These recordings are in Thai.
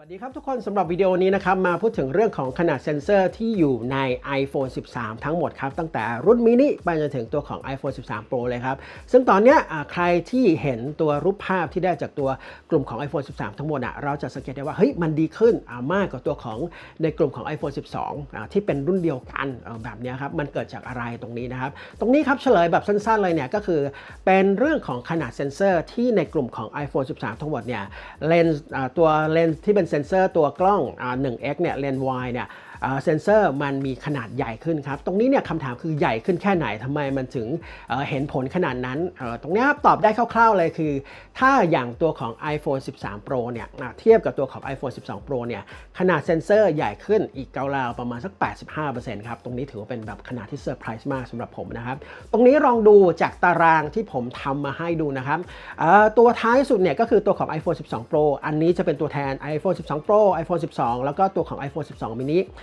สวัสดีครับทุกคนสำหรับวิดีโอนี้นะครับมาพูดถึงเรื่องของขนาดเซ็นเซอร์ที่อยู่ใน iPhone 13 ทั้งหมดครับตั้งแต่รุ่นมินิไปจนถึงตัวของ iPhone 13 Pro เลยครับ ซึ่งตอนนี้ใครที่เห็นตัวรูปภาพที่ได้จากตัวกลุ่มของ iPhone 13 ทั้งหมดอะเราจะสังเกตได้ว่าเฮ้ยมันดีขึ้นมากกว่าตัวของในกลุ่มของ iPhone 12อ่าที่เป็นรุ่นเดียวกันแบบนี้ครับมันเกิดจากอะไรตรงนี้นะครับตรงนี้ครับเฉลยแบบสั้นๆเลยเนี่ยก็คือเป็นเรื่องของขนาดเซ็นเซอร์ที่ในกลุ่มของ iPhone 13 ทั้งหมดเนี่ยเลนส์ตัวเลนส์ที่เป็นเซนเซอร์ตัวกล้อง 1x เนี่ยเลนส์ y เนี่ย เซนเซอร์มันมีขนาดใหญ่ขึ้นครับ ตรงนี้เนี่ยคำถามคือใหญ่ขึ้นแค่ไหนทำไมมันถึงเห็นผลขนาดนั้นตรงนี้ครับตอบได้คร่าวๆเลยคือ ถ้าอย่างตัวของ iPhone 13 Pro เนี่ยเทียบกับตัวของ iPhone 12 Pro เนี่ยขนาดเซนเซอร์ใหญ่ขึ้นอีกราวๆประมาณสัก 85%ครับ ตรงนี้ถือว่าเป็นแบบขนาดที่เซอร์ไพรส์มากสำหรับผมนะครับ ตรงนี้ลองดูจากตารางที่ผมทำมาให้ดูนะครับตัวท้ายสุดเนี่ยก็คือตัวของ iPhone 12 Pro อันนี้จะเป็นตัวแทน iPhone 12 Pro iPhone 12 แล้วก็ตัวของ iPhone 12 mini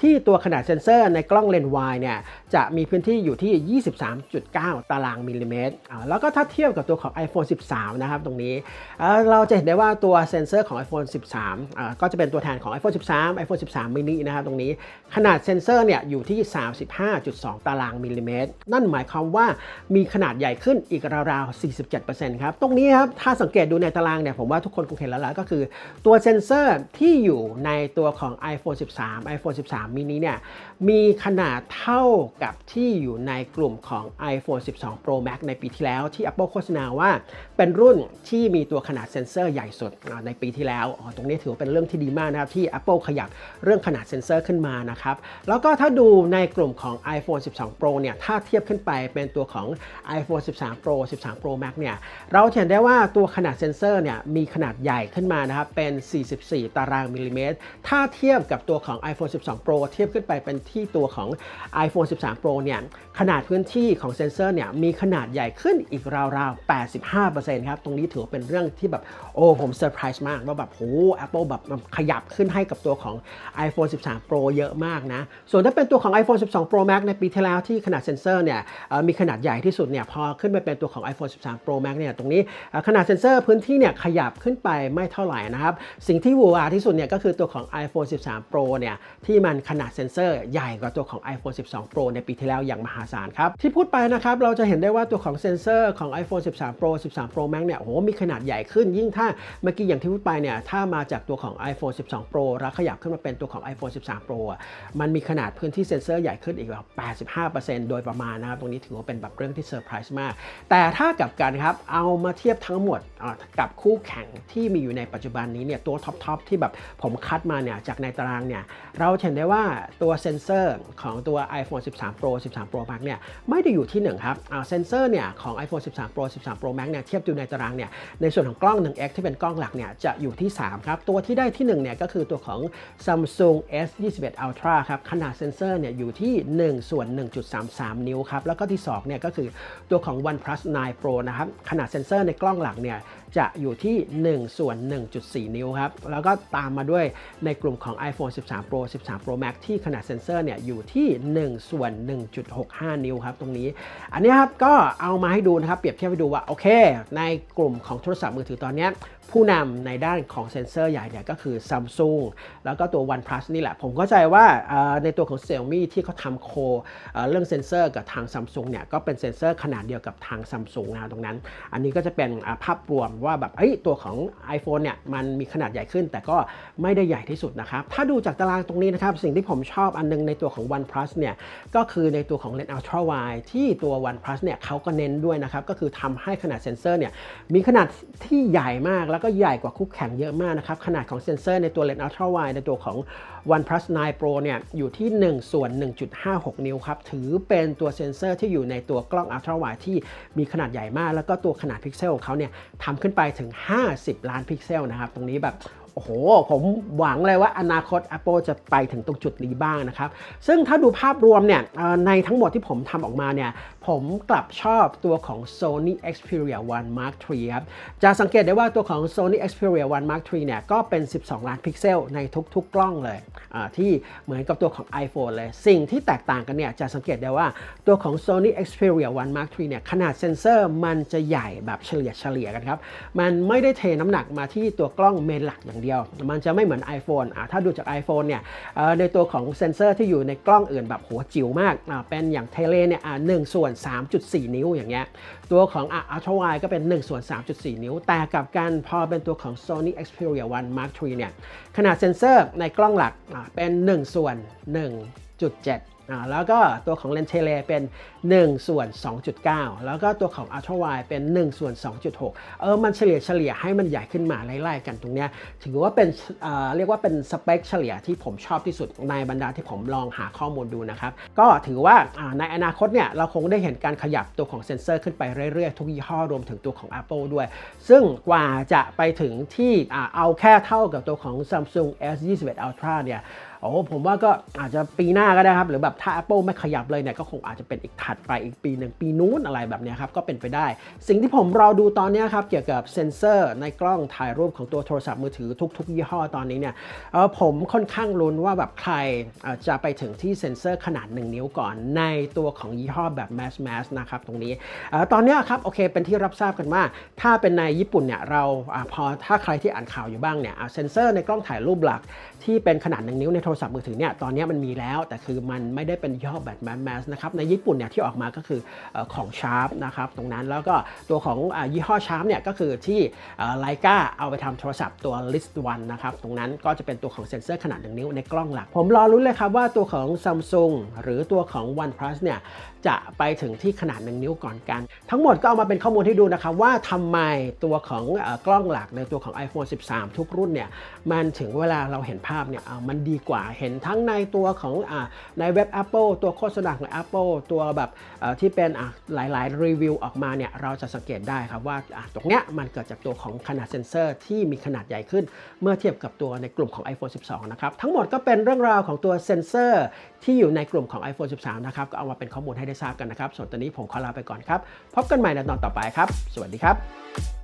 ที่ตัวขนาดเซ็นเซอร์ในกล้องเลนส์ wide เนี่ยจะมีพื้นที่อยู่ที่ 23.9 ตารางมิลลิเมตรอ่าแล้วก็ถ้าเทียบกับตัวของ iPhone 13 นะครับตรงนี้เอ่อเราจะเห็นได้ว่าตัวเซ็นเซอร์ของ iPhone 13อ่าก็จะเป็นตัวแทนของ iPhone 13 iPhone 13 mini นะครับตรงนี้ ขนาดเซ็นเซอร์เนี่ยอยู่ที่ 35.2 ตารางมิลลิเมตร นั่นหมายความว่ามีขนาดใหญ่ขึ้นอีกราวๆ 47%ครับ ตรงนี้ครับ ถ้าสังเกตดูในตารางเนี่ย ผมว่าทุกคนคงเห็นแล้วละก็คือ ตัวเซ็นเซอร์ที่อยู่ในตัวของ iPhone 13 iPhone 13 mini เนี่ยมีขนาดเท่ากับที่อยู่ในกลุ่มของ iPhone 12 Pro Max ในปีที่แล้วที่ Apple โฆษณาว่าเป็นรุ่นที่มีตัวขนาดเซ็นเซอร์ใหญ่สุดในปีที่แล้วอ๋อตรงนี้ถือว่าเป็นเรื่องที่ดีมากนะครับ ที่ Apple ขยับเรื่องขนาดเซ็นเซอร์ขึ้นมานะครับ แล้วก็ถ้าดูในกลุ่มของ iPhone 12 Pro เนี่ยถ้าเทียบขึ้นไปเป็นตัวของ iPhone 13 Pro 13 Pro Max เนี่ยเราเห็นได้ว่าตัวขนาดเซ็นเซอร์เนี่ยมีขนาดใหญ่ขึ้นมานะครับเป็น 44 ตารางมิลลิเมตรถ้าเทียบกับตัวของ iPhone 12 Pro เทียบขึ้นไปเป็นที่ตัวของ iPhone 13 Pro เนี่ยขนาดพื้นที่ของเซ็นเซอร์เนี่ยมีขนาดใหญ่ขึ้นอีกราวๆ 85%ครับ ตรงนี้ถือเป็นเรื่องที่แบบ โอ้ผมเซอร์ไพรส์มากว่าแบบโห Apple แบบขยับขึ้นให้กับตัวของ iPhone 13 Pro เยอะมากนะ ส่วนถ้าเป็นตัวของ iPhone 12 Pro Max ในปีที่แล้วที่ขนาดเซ็นเซอร์เนี่ยมีขนาดใหญ่ที่สุดเนี่ยพอขึ้นไปเป็นตัวของ iPhone 13 Pro Max เนี่ยตรงนี้ขนาดเซ็นเซอร์พื้นที่เนี่ยขยับขึ้นไปไม่เท่าไหร่นะครับ สิ่งที่วูหราที่สุดเนี่ยก็คือตัวของ iPhone 13 Pro เนี่ยที่มันขนาดเซ็นเซอร์ใหญ่กว่าตัวของ iPhone 12 Pro ในปีที่แล้วอย่างมหาศาลครับ ที่พูดไปนะครับ เราจะเห็นได้ว่าตัวของเซ็นเซอร์ของ iPhone 13 Pro 13 Pro Max เนี่ยโอ้โหมีขนาดใหญ่ขึ้นยิ่งถ้าเมื่อกี้อย่างที่พูดไปเนี่ยถ้ามาจากตัวของ iPhone 12 Pro แล้วขยับขึ้นมาเป็นตัวของ iPhone 13 Pro อะมันมีขนาดพื้นที่เซ็นเซอร์ใหญ่ขึ้นอีกแบบ85%โดยประมาณนะครับตรงนี้ถือว่าเป็นแบบเรื่องที่เซอร์ไพรส์มาก แต่ถ้ากับกันครับเอามาเทียบทั้งหมดกับคู่แข่งที่มีอยู่ในปัจจุบันนี้เนี่ยตัวท็อปๆที่แบบผมคัดมาเนี่ยจากในตารางเนี่ยเราเห็นได้ว่าตัวเซ็นเซอร์ของตัว iPhone 13 Pro 13 Pro Max เนี่ยไม่ได้อยู่ที่1ครับอ่าเซ็นเซอร์เนี่ยของ iPhone 13 Pro 13 Pro Max เนี่ยเทียบดูในตารางเนี่ยในส่วนของกล้อง 1x ที่เป็นกล้องหลักเนี่ยจะอยู่ที่ 3 ครับ ตัวที่ได้ที่1เนี่ยก็คือตัวของ Samsung S21 Ultra ครับขนาดเซ็นเซอร์เนี่ยอยู่ที่ 1 ส่วน 1.33 นิ้วครับ แล้วก็ที่2เนี่ยก็คือตัวของ OnePlus 9 Pro นะครับขนาดเซ็นเซอร์ในกล้องหลักเนี่ย จะอยู่ที่ 1 ส่วน 1.4 นิ้วครับ แล้วก็ตามมาด้วยในกลุ่มของ iPhone 13 Pro 13 Pro Max ที่ขนาดเซ็นเซอร์เนี่ยอยู่ที่ 1 ส่วน 1.65 นิ้วครับตรงนี้ อันนี้ครับก็เอามาให้ดูนะครับ เปรียบเทียบให้ดูว่า โอเค ในกลุ่มของโทรศัพท์มือถือตอนนี้ ผู้นำในด้านของเซ็นเซอร์ใหญ่เนี่ยก็คือ Samsung แล้วก็ตัว OnePlus นี่แหละ ผมเข้าใจว่าในตัวของ Xiaomi ที่เขาทำโคเอ่เรื่องเซ็นเซอร์กับทาง Samsung เนี่ยก็เป็นเซ็นเซอร์ขนาดเดียวกับทาง Samsung นะตรงนั้น อันนี้ก็จะเป็นภาพรวมว่าแบบเอ้ยตัวของ iPhone เนี่ยมันมีขนาดใหญ่ขึ้น แต่ก็ไม่ได้ใหญ่ที่สุดนะครับ ถ้าดูจากตารางตรงนี้นะครับ สิ่งที่ผมชอบอันนึงในตัวของ OnePlus เนี่ยก็คือในตัวของเลนส์ Ultra Wide ที่ตัว OnePlus เนี่ยเขาก็เน้นด้วยนะครับก็คือทำให้ขนาดเซ็นเซอร์เนี่ยมีขนาดที่ใหญ่มากแล้วก็ใหญ่กว่าคู่แข่งเยอะมากนะครับ ขนาดของเซ็นเซอร์ในตัวเลนส์ Ultra Wide ในตัวของ OnePlus 9 Pro เนี่ยอยู่ที่ 1 ส่วน 1.56 นิ้วครับ ถือเป็นตัวเซ็นเซอร์ที่อยู่ในตัวกล้อง Ultra Wide ที่มีขนาดใหญ่มาก แล้วก็ตัวขนาดพิกเซลของเขาเนี่ยทำขึ้นไปถึง 50 ล้านพิกเซลนะครับ ตรงนี้แบบ อ้โห ผมหวังเลยว่าอนาคต Apple จะไปถึงตรงจุดนี้บ้างนะครับ ซึ่งถ้าดูภาพรวมเนี่ยในทั้งหมดที่ผมทำออกมาเนี่ย ผมกลับชอบตัวของ Sony Xperia 1 Mark III ครับ จะสังเกตได้ว่าตัวของ Sony Xperia 1 Mark III เนี่ยก็เป็น 12 ล้านพิกเซลในทุก ๆ กล้องเลย ที่เหมือนกับตัวของ iPhone เลย สิ่งที่แตกต่างกันเนี่ยจะสังเกตได้ว่าตัวของ Sony Xperia 1 Mark III เนี่ยขนาดเซนเซอร์มันจะใหญ่แบบเฉลี่ยเฉลี่ยกันครับ มันไม่ได้เทน้ำหนักมาที่ตัวกล้องเมนหลักอย่างเดียวดียว มันจะไม่เหมือน iPhone อะถ้าดูจาก iPhone เนี่ยในตัวของเซนเซอร์ที่อยู่ในกล้องอื่นแบบหัวจิ๋วมากอะเป็นอย่างเทเลเนี่ยอะ1ส่วน 3.4 นิ้วอย่างเงี้ยตัวของอะ Ultra Wide ก็เป็น 1 ส่วน 3.4 นิ้ว แต่กับการพอเป็นตัวของ Sony Xperia 1 Mark III เนี่ยขนาดเซนเซอร์ในกล้องหลักอะเป็น 1 ส่วน 1.7อ่า แล้วก็ตัวของเลนเทเลเป็น1ส่วน2.9 แล้วก็ตัวของ Ultra Wide เป็น1ส่วน2.6 เออมันเฉลี่ยเฉลี่ยให้มันใหญ่ขึ้นมาไล่ๆกันตรงเนี้ยถือว่าเป็นเเรียกว่าเป็นสเปคเฉลี่ยที่ผมชอบที่สุดในบรรดาที่ผมลองหาข้อมูลดูนะครับก็ถือว่าในอนาคตเนี่ยเราคงได้เห็นการขยับตัวของเซ็นเซอร์ขึ้นไปเรื่อยๆ ทุกยี่ห้อรวมถึงตัวของ Apple ด้วย ซึ่งกว่าจะไปถึงที่เอาแค่เท่ากับตัวของ Samsung S21 Ultra เนี่ย โอ้ผมว่าก็อาจจะปีหน้าก็ได้ครับ หรือแบบถ้า Apple ไม่ขยับเลยเนี่ยก็คงอาจจะเป็นอีกถัดไปอีกปีหนึ่งปีนู้นอะไรแบบนี้ครับก็เป็นไปได้ สิ่งที่ผมรอดูตอนนี้ครับเกี่ยวกับเซ็นเซอร์ในกล้องถ่ายรูปของตัวโทรศัพท์มือถือทุก ๆ ยี่ห้อตอนนี้เนี่ยผมค่อนข้างลุ้นว่าแบบใครจะไปถึงที่เซ็นเซอร์ขนาด 1 นิ้วก่อนในตัวของยี่ห้อแบบ mass mass นะครับตรงนี้ตอนนี้ครับโอเคเป็นที่รับทราบกันว่า ถ้าเป็นในญี่ปุ่นเนี่ยเราอพอถ้าใครที่อ่านข่าวอยู่บ้างเนี่ยเซ็นเซอร์ในกล้องถ่ายรูปหลักที่เป็นขนาด 1 นิ้วในโทรศัพท์มือถือเนี่ยตอนนี้มันมีแล้ว แต่คือมันไม่ได้เป็นย่ห้อแบบ mass mass นะครับในญี่ปุ่นเนี่ยที่ออกมาก็คือของ Sharp นะครับตรงนั้นแล้วก็ตัวของยี่ห้อ Sharp เนี่ยก็คือที่ไลกาเอาไปทำโทรศัพท์ตัว List One นะครับตรงนั้นก็จะเป็นตัวของเซ็นเซอร์ขนาด1นิ้วในกล้องหลัก ผมรอรุ้นเลยครับว่าตัวของ Samsung หรือตัวของ OnePlus เนี่ยจะไปถึงที่ขนาด1นิ้วก่อนกัน ทั้งหมดก็เอามาเป็นข้อมูลให้ดูนะครับว่าทำไมตัวของกล้องหลักในตัวของ iPhone 13 ทุกรุ่นเนี่ยมันถึงเวลาเราเห็นภาพเนี่ยมันดีกว่าเห็นทั้งในตัวของอในเว็บ Apple ตัวโฆษณาของ Apple ตัวแบบที่เป็นหลาย ๆ รีวิวออกมาเนี่ยเราจะสังเกตได้ครับว่าตรงเนี้ยมันเกิดจากตัวของขนาดเซ็นเซอร์ที่มีขนาดใหญ่ขึ้น เมื่อเทียบกับตัวในกลุ่มของ iPhone 12 นะครับ ทั้งหมดก็เป็นเรื่องราวของตัวเซ็นเซอร์ที่อยู่ในกลุ่มของ iPhone 13 นะครับ ก็เอามาเป็นข้อมูลให้ได้ทราบกันนะครับ ส่วนตอนนี้ผมขอลาไปก่อนครับ พบกันใหม่ในตอนต่อไปครับ สวัสดีครับ